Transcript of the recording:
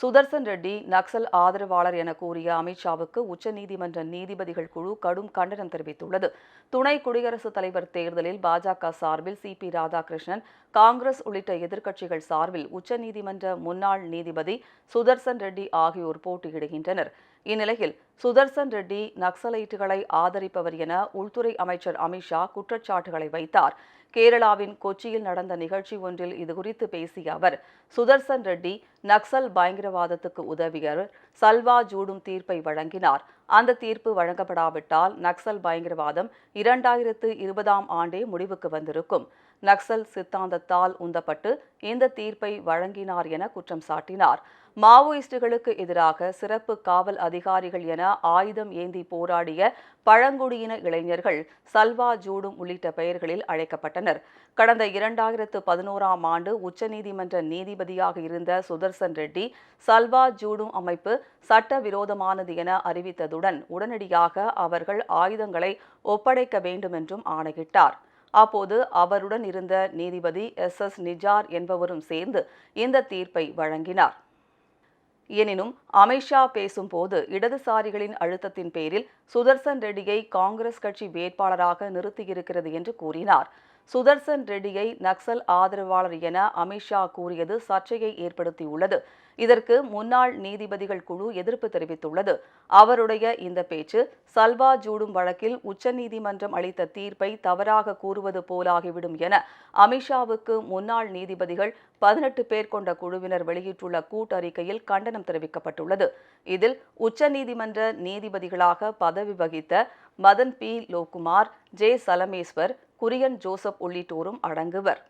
சுதர்சன் ரெட்டி நக்சல் ஆதரவாளர் என கூறிய அமித்ஷாவுக்கு உச்சநீதிமன்ற நீதிபதிகள் குழு கடும் கண்டனம் தெரிவித்துள்ளது. துணை குடியரசுத் தலைவர் தேர்தலில் பாஜக சார்பில் சி. பி. ராதாகிருஷ்ணன் காங்கிரஸ் உள்ளிட்ட எதிர்க்கட்சிகள் சார்பில் உச்சநீதிமன்ற முன்னாள் நீதிபதி சுதர்சன் ரெட்டி ஆகியோர் போட்டியிடுகின்றனர். இந்நிலையில் சுதர்சன் ரெட்டி நக்சலைட்டுகளை ஆதரிப்பவர் என உள்துறை அமைச்சர் அமித்ஷா குற்றச்சாட்டுகளை வைத்தார். கேரளாவின் கொச்சியில் நடந்த நிகழ்ச்சி ஒன்றில் இதுகுறித்து பேசிய அவர் சுதர்சன் ரெட்டி நக்சல் பயங்கர பயங்கரவாதத்துக்கு உதவியர் சல்வா ஜூடும் தீர்ப்பை வழங்கினார். அந்த தீர்ப்பு வழங்கப்படாவிட்டால் நக்சல் பயங்கரவாதம் இரண்டாயிரத்து இருபதாம் ஆண்டே முடிவுக்கு வந்திருக்கும். நக்சல் சித்தாந்தத்தால் உந்தப்பட்டு இந்த தீர்ப்பை வழங்கினார் என குற்றம் சாட்டினார். மாவோயிஸ்டுகளுக்கு எதிராக சிறப்பு காவல் அதிகாரிகள் என ஆயுதம் ஏந்தி போராடிய பழங்குடியின இளைஞர்கள் சல்வா ஜூடும் உள்ளிட்ட பெயர்களில் அழைக்கப்பட்டனர். கடந்த இரண்டாயிரத்து பதினோராம் ஆண்டு உச்சநீதிமன்ற நீதிபதியாக இருந்த சுதர்சன் ரெட்டி சல்வா ஜூடும் அமைப்பு சட்டவிரோதமானது என அறிவித்ததுடன் உடனடியாக அவர்கள் ஆயுதங்களை ஒப்படைக்க வேண்டும் என்றும் ஆணையிட்டார். அப்போது அவருடன் இருந்த நீதிபதி எஸ். எஸ். நிஜார் என்பவரும் சேர்ந்து இந்த தீர்ப்பை வழங்கினார். எனினும் அமித்ஷா பேசும்போது இடதுசாரிகளின் அழுத்தத்தின் பேரில் சுதர்சன் ரெட்டியை காங்கிரஸ் கட்சி வேட்பாளராக நிறுத்தியிருக்கிறது என்று கூறினார். சுதர்சன் ரெட்டியை நக்சல் ஆதரவாளர் என அமித்ஷா கூறியது சர்ச்சையை ஏற்படுத்தியுள்ளது. இதற்கு முன்னாள் நீதிபதிகள் குழு எதிர்ப்பு தெரிவித்துள்ளது. அவருடைய இந்த பேச்சு சல்வா ஜூடும் வழக்கில் உச்சநீதிமன்றம் அளித்த தீர்ப்பை தவறாக கூறுவது போலாகிவிடும் என அமித்ஷாவுக்கு முன்னாள் நீதிபதிகள் பதினெட்டு பேர் கொண்ட குழுவினர் வெளியிட்டுள்ள கூட்டறிக்கையில் கண்டனம் தெரிவிக்கப்பட்டுள்ளது. இதில் உச்சநீதிமன்ற நீதிபதிகளாக பதவி வகித்த மதன் பி. லோகுமார் ஜே. சலமேஸ்வர் குரியன் ஜோசப் உள்ளிட்டோரும் அடங்குவர்.